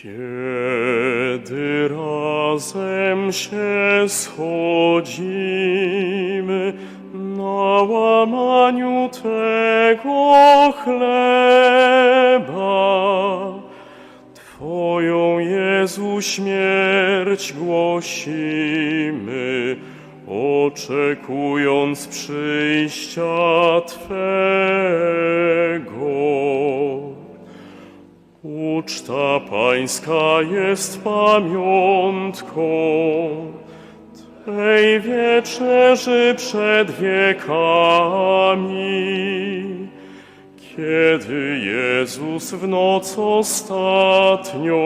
Kiedy razem się schodzimy na łamaniu tego chleba, Twoją Jezu śmierć głosimy, oczekując przyjścia Twego. Uczta pańska jest pamiątką tej wieczerzy przed wiekami, kiedy Jezus w noc ostatnią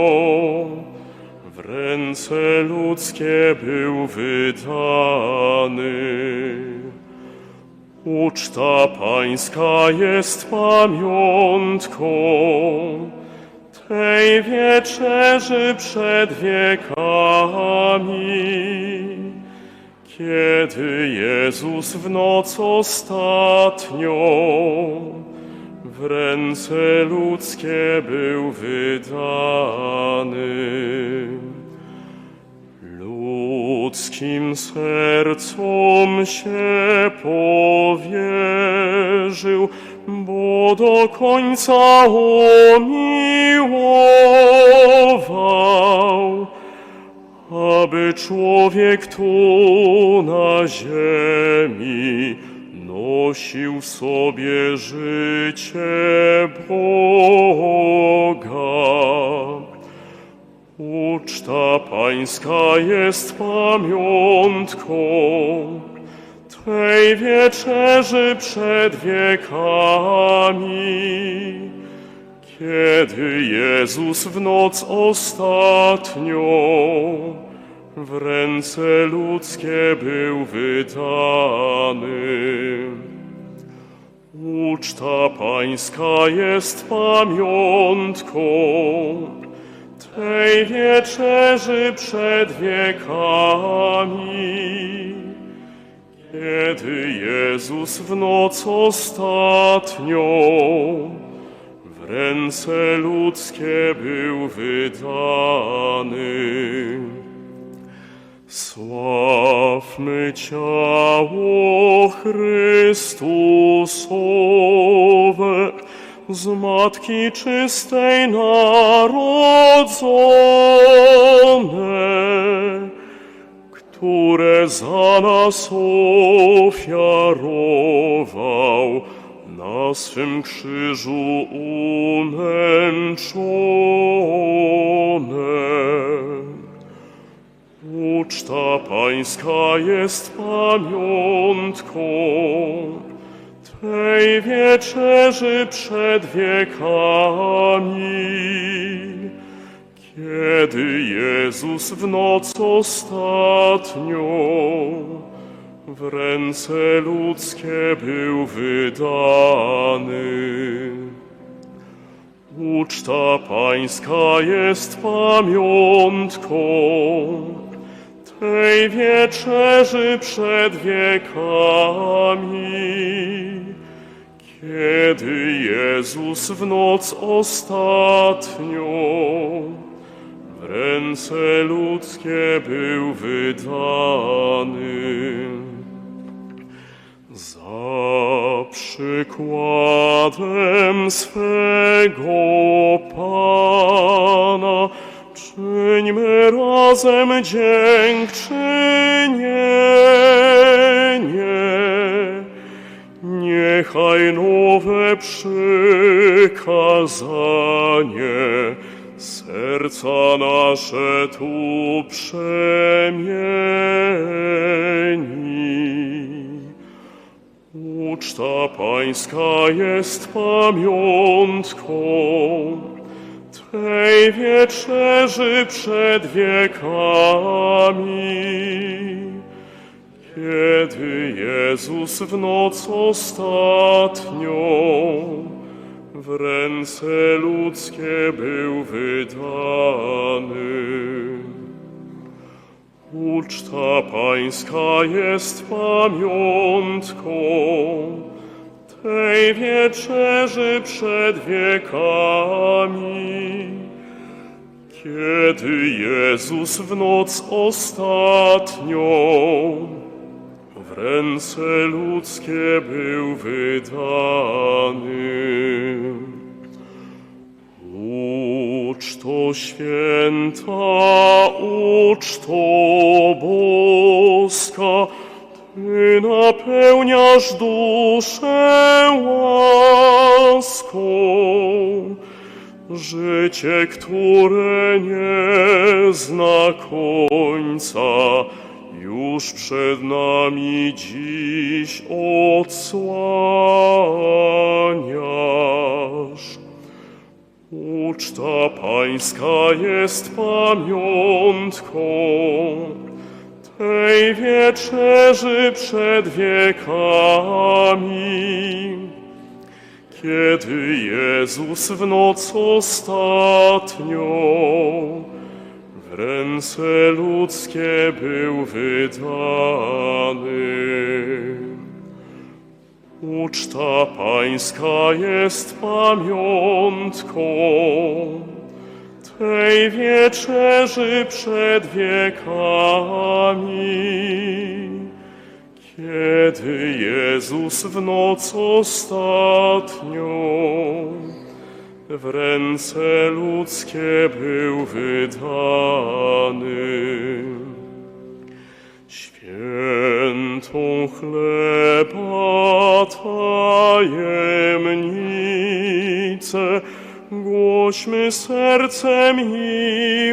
w ręce ludzkie był wydany. Uczta pańska jest pamiątką tej wieczerzy przed wiekami, kiedy Jezus w noc ostatnią w ręce ludzkie był wydany. Ludzkim sercom się powierzył, bo do końca umiłował, aby człowiek tu na ziemi nosił sobie życie Boga. Uczta pańska jest pamiątką wieczerzy przed wiekami, kiedy Jezus w noc ostatnią w ręce ludzkie był wydany. Uczta pańska jest pamiątką tej wieczerzy przed wiekami, kiedy Jezus w noc ostatnią w ręce ludzkie był wydany. Sławmy ciało Chrystusowe, z Matki czystej narodzone, które za nas ofiarował na swym krzyżu umęczone. Uczta pańska jest pamiątką tej wieczerzy przed wiekami, kiedy Jezus w noc ostatnią w ręce ludzkie był wydany. Uczta pańska jest pamiątką tej wieczerzy przed wiekami, kiedy Jezus w noc ostatnią ręce ludzkie był wydany. Za przykładem swego Pana czyńmy razem dziękczynienie. Niechaj nowe przykazanie serca nasze tu przemieni. Uczta pańska jest pamiątką tej wieczerzy przed wiekami, kiedy Jezus w noc ostatnią w ręce ludzkie był wydany. Uczta pańska jest pamiątką tej wieczerzy przed wiekami, Kiedy Jezus w noc ostatnią ręce ludzkie był wydany, Uczto święta, uczto boska, Ty napełniasz duszę łaską. Życie, które nie zna końca, już przed nami dziś odsłaniasz. Uczta pańska jest pamiątką tej wieczerzy przed wiekami, kiedy Jezus w noc ostatnią ręce ludzkie był wydany. Uczta pańska jest pamiątką tej wieczerzy przed wiekami, kiedy Jezus w noc ostatnią w ręce ludzkie był wydany. Świętą chleba tajemnicę głośmy sercem i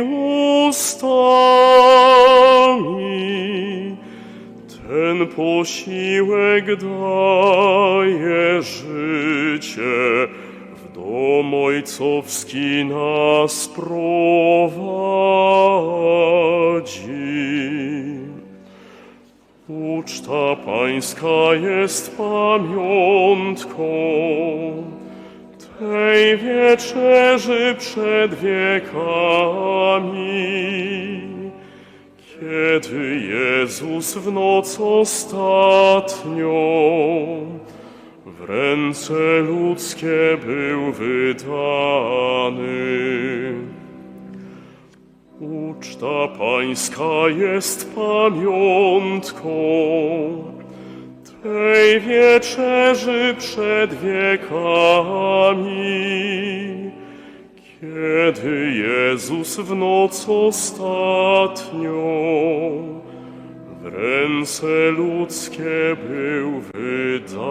ustami. Ten posiłek daje życie, dom ojcowski nas prowadzi. Uczta pańska jest pamiątką tej wieczerzy przed wiekami, kiedy Jezus w noc ostatnią w ręce ludzkie był wydany. Uczta pańska jest pamiątką tej wieczerzy przed wiekami, kiedy Jezus w noc ostatnią w ręce ludzkie był wydany.